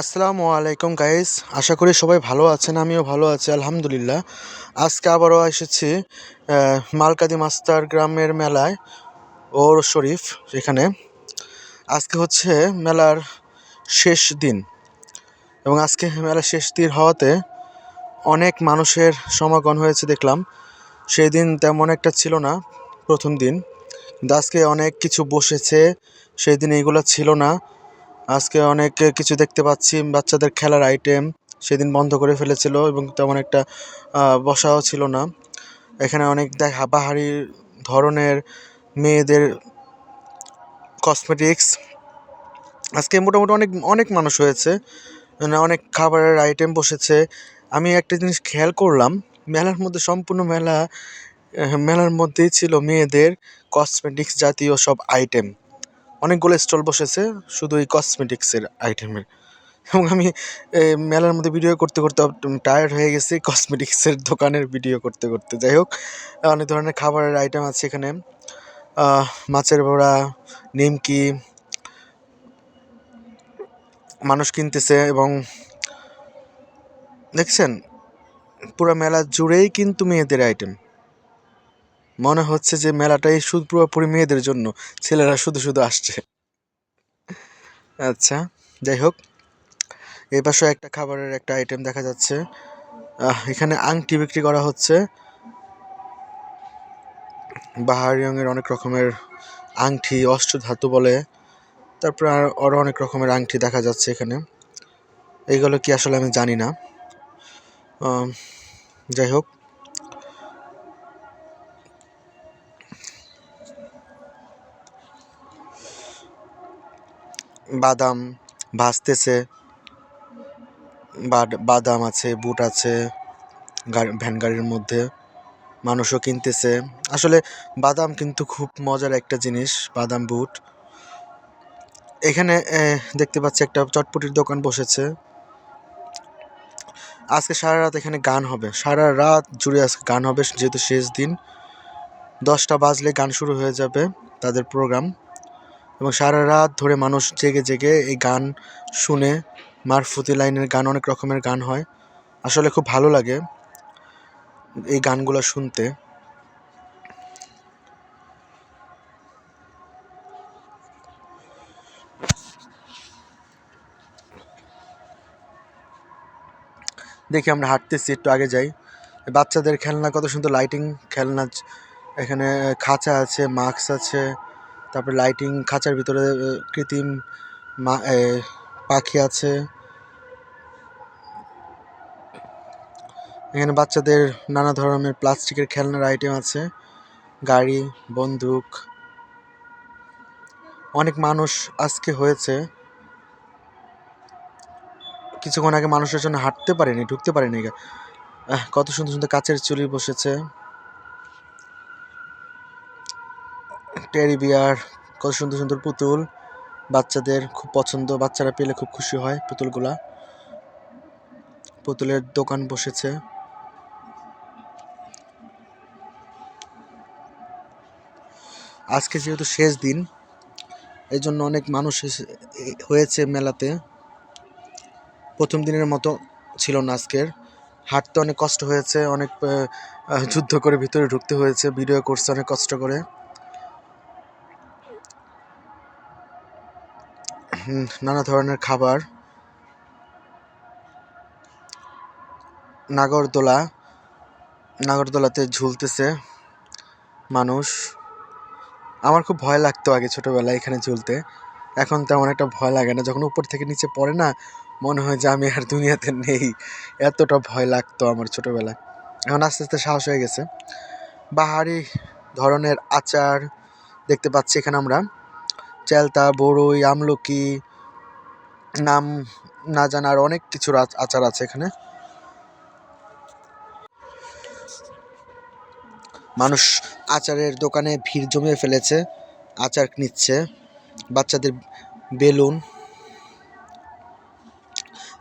আসসালামু আলাইকুম গাইস আশা করি সবাই ভালো আছেন, আমিও ভালো আছি, আলহামদুলিল্লাহ। আজকে আবারও এসেছি মালকাদি মাস্টার গ্রামের মেলায়, ওর শরীফ সেখানে আজকে হচ্ছে মেলার শেষ দিন এবং আজকে মেলার শেষ দিন হওয়াতে অনেক মানুষের সমাগম হয়েছে দেখলাম। সেই দিন তেমন একটা ছিল না, প্রথম দিন। কিন্তু আজকে অনেক কিছু বসেছে, সেই দিন এগুলো ছিল না। আজকে অনেক কিছু দেখতে পাচ্ছি। বাচ্চাদের খেলার আইটেম সেদিন বন্ধ করে ফেলেছিল এবং তেমন একটা বসাও ছিল না। এখানে অনেক দেখা, বাহারি ধরনের মেয়েদের কসমেটিক্স আজকে মোটামুটি অনেক অনেক মানুষ হয়েছে। মানে অনেক খাবারের আইটেম বসেছে। আমি একটা জিনিস খেয়াল করলাম, মেলার মধ্যে, সম্পূর্ণ মেলা মেলার মধ্যেই ছিল মেয়েদের কসমেটিক্স জাতীয় সব আইটেম অনেকগুলো স্টল বসেছে, শুধু এই কসমেটিক্সের আইটেমের এবং আমি মেলার মধ্যে ভিডিও করতে করতে টায়ার্ড হয়ে গেছি কসমেটিক্সের দোকানের ভিডিও করতে করতে। যাই হোক, অনেক ধরনের খাবারের আইটেম আছে এখানে। মাছের বড়া, নিমকি, মানুষ কিনতেছে এবং দেখছেন, পুরো মেলা জুড়েই কিন্তু মেয়েদের আইটেম মনে হচ্ছে যে মেলাটাই শুধু পুরোপুরি মেয়েদের জন্য। ছেলেরা শুধু শুধু আসছে। আচ্ছা যাই হোক। এই পাশে একটা খাবারের একটা আইটেম দেখা যাচ্ছে। এখানে আংটি বিক্রি করা হচ্ছে। বাহারি রঙের অনেক রকমের আংটি অষ্ট ধাতু বলে। তারপর আর আরও অনেক রকমের আংটি দেখা যাচ্ছে এখানে। এইগুলো কি আসলে আমি জানি না। যাই হোক। বাদাম ভাজতেছে, বাদ- বাদাম আছে, বুট আছে ভ্যান গাড়ির মধ্যে, মানুষও কিনতেছে। আসলে বাদাম কিন্তু খুব মজার একটা জিনিস, বাদাম, বুট। এখানে দেখতে পাচ্ছি একটা চটপটির দোকান বসেছে। আজকে সারা রাত এখানে গান হবে। সারা রাত জুড়ে আজকে গান হবে, যেহেতু শেষ দিন। দশটা বাজলে গান শুরু হয়ে যাবে তাদের প্রোগ্রাম। এবং সারা রাত ধরে মানুষ জেগে জেগে এই গান শুনে মারফুতি লাইনের গান, অনেক রকমের গান হয়। আসলে খুব ভালো লাগে এই গানগুলো শুনতে। দেখি আমরা হাঁটতেছি, একটু আগে যাই। বাচ্চাদের খেলনা, কত সুন্দর লাইটিং খেলনা এখানে খাঁচা আছে মাস্ক আছে। তারপরে লাইটিং খাঁচার ভিতরে কৃত্রিম পাখি আছে। এখানে বাচ্চাদের নানা ধরনের প্লাস্টিকের খেলনার আইটেম আছে। গাড়ি, বন্দুক। অনেক মানুষ আজকে হয়েছে। কিছুক্ষণ আগে মানুষের জন্য হাঁটতে পারেনি, ঢুকতে পারেনি। কত সুন্দর সুন্দর কাচের চুলি বসেছে। টেরি বিয়ার কত সুন্দর সুন্দর পুতুল। বাচ্চাদের খুব পছন্দ, বাচ্চারা পেলে খুব খুশি হয় পুতুলগুলা। পুতুলের দোকান বসেছে। আজকে যেহেতু শেষ দিন এই জন্য অনেক মানুষ হয়েছে মেলাতে। প্রথম দিনের মতো ছিল না আজকের। হাঁটতে অনেক কষ্ট হয়েছে, অনেক যুদ্ধ করে ভিতরে ঢুকতে হয়েছে, ভিডিও করছে অনেক কষ্ট করে। নানা ধরনের খাবার। নাগরদোলা। নাগরদোলাতে ঝুলতেছে মানুষ। আমার খুব ভয় লাগতো আগে ছোটবেলায় এখানে ঝুলতে। এখন তেমন একটা ভয় লাগে না। যখন উপর থেকে নিচে পড়ে না, মনে হয় যে আমি আর দুনিয়াতে নেই। এতটা ভয় লাগতো আমার ছোটোবেলায়। এখন আস্তে আস্তে সাহস হয়ে গেছে। বাহারি ধরনের আচার দেখতে পাচ্ছি এখানে আমরা। চেলতা, বড়ই, আমলকি, নাম না জানার অনেক কিছুর আচ- আচার আছে এখানে। মানুষ আচারের দোকানে ভিড় জমিয়ে ফেলেছে, আচার নিচ্ছে, বাচ্চাদের বেলুন।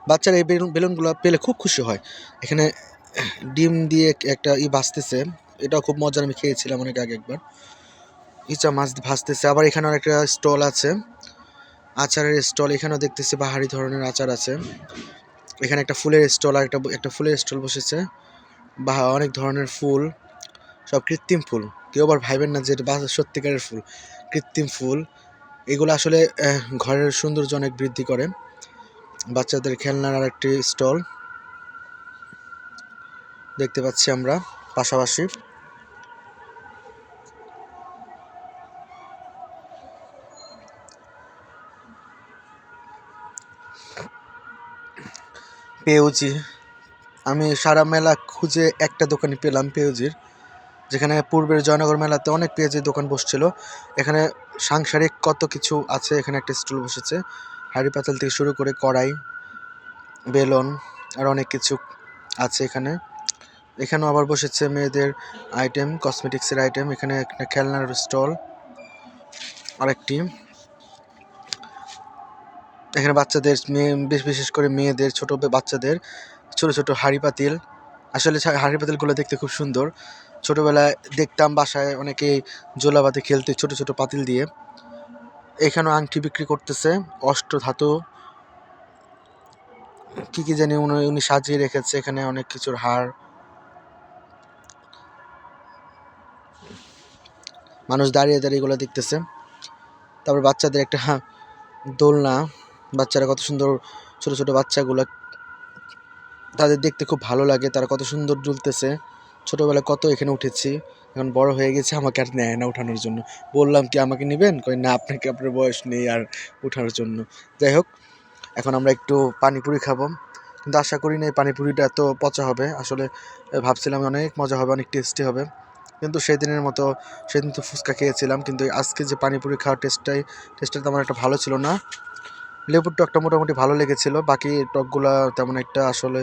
বাচ্চারা এই বেলুন বেলুনগুলো পেলে খুব খুশি হয়। এখানে ডিম দিয়ে একটা ই ভাজতেছে এটাও খুব মজার, আমি খেয়েছিলাম অনেক আগে একবার। ইচা মাছ ভাজতেছে। আবার এখানে একটা স্টল আছে। আচারের স্টল, এখানেও দেখতেছি বাহারি ধরনের আচার আছে। এখানে একটা ফুলের স্টল আর একটা একটা ফুলের স্টল বসেছে। বা অনেক ধরনের ফুল, সব কৃত্রিম ফুল। কেউ আবার ভাইবেন না যে এটা সত্যিকারের ফুল। কৃত্রিম ফুল, এগুলো আসলে ঘরের সৌন্দর্য অনেক বৃদ্ধি করে। বাচ্চাদের খেলনার আর একটি স্টল। দেখতে পাচ্ছি আমরা পাশাপাশি। পেউজি আমি সারা মেলা খুঁজে একটা দোকানে পেলাম পেউজির, যেখানে পূর্বের জয়নগর মেলাতে অনেক পেঁয়াজের দোকান বসছিল। এখানে সাংসারিক কত কিছু আছে, এখানে একটা স্টল বসেছে। হাড়ি পাতাল থেকে শুরু করে কড়াই, বেলন, আর অনেক কিছু আছে এখানে। এখানেও আবার বসেছে মেয়েদের আইটেম, কসমেটিক্সের আইটেম। এখানে একটা খেলনার স্টল, আরেকটি। এখানে বাচ্চাদের মেয়ে বেশ বিশেষ করে মেয়েদের, ছোট বাচ্চাদের ছোট ছোট হাঁড়ি পাতিল। আসলে হাঁড়ি পাতিলগুলো দেখতে খুব সুন্দর। ছোটবেলায় দেখতাম বাসায় অনেকেই জোলাবাতি খেলতে ছোট ছোট পাতিল দিয়ে। এখানেও আংটি বিক্রি করতেছে অষ্ট ধাতু। কী কী জানি উনি উনি সাজিয়ে রেখেছে, এখানে অনেক কিছুর হার। মানুষ দাঁড়িয়ে দাঁড়িয়ে এগুলো দেখতেছে। তারপর বাচ্চাদের একটা হা- দোলনা। বাচ্চারা কত সুন্দর ছোট ছোট বাচ্চাগুলো, তাদের দেখতে খুব ভালো লাগে, তারা কত সুন্দর দুলতেছে ছোটবেলায় কত এখানে উঠেছি, এখন বড় হয়ে গেছে, আমাকে আর নেয় না উঠানোর জন্য। বললাম কি, আমাকে নেবেন? কই, না, আপনাকে আপনার বয়স নেই আর উঠানোর জন্য। যাই হোক, এখন আমরা একটু পানিপুরি খাব। কিন্তু আশা করি না এই পানিপুরিটা এত পচা হবে। আসলে ভাবছিলাম অনেক মজা হবে, অনেক টেস্টি হবে। কিন্তু সেদিনের মতো, সেদিন তো ফুচকা খেয়েছিলাম। কিন্তু আজকে যে পানিপুরি খাওয়ার টেস্টটাই টেস্টটা তেমন একটা ভালো ছিল না। লেবুর টকটা মোটামুটি ভালো লেগেছিল। বাকি টকগুলা তেমন একটা আসলে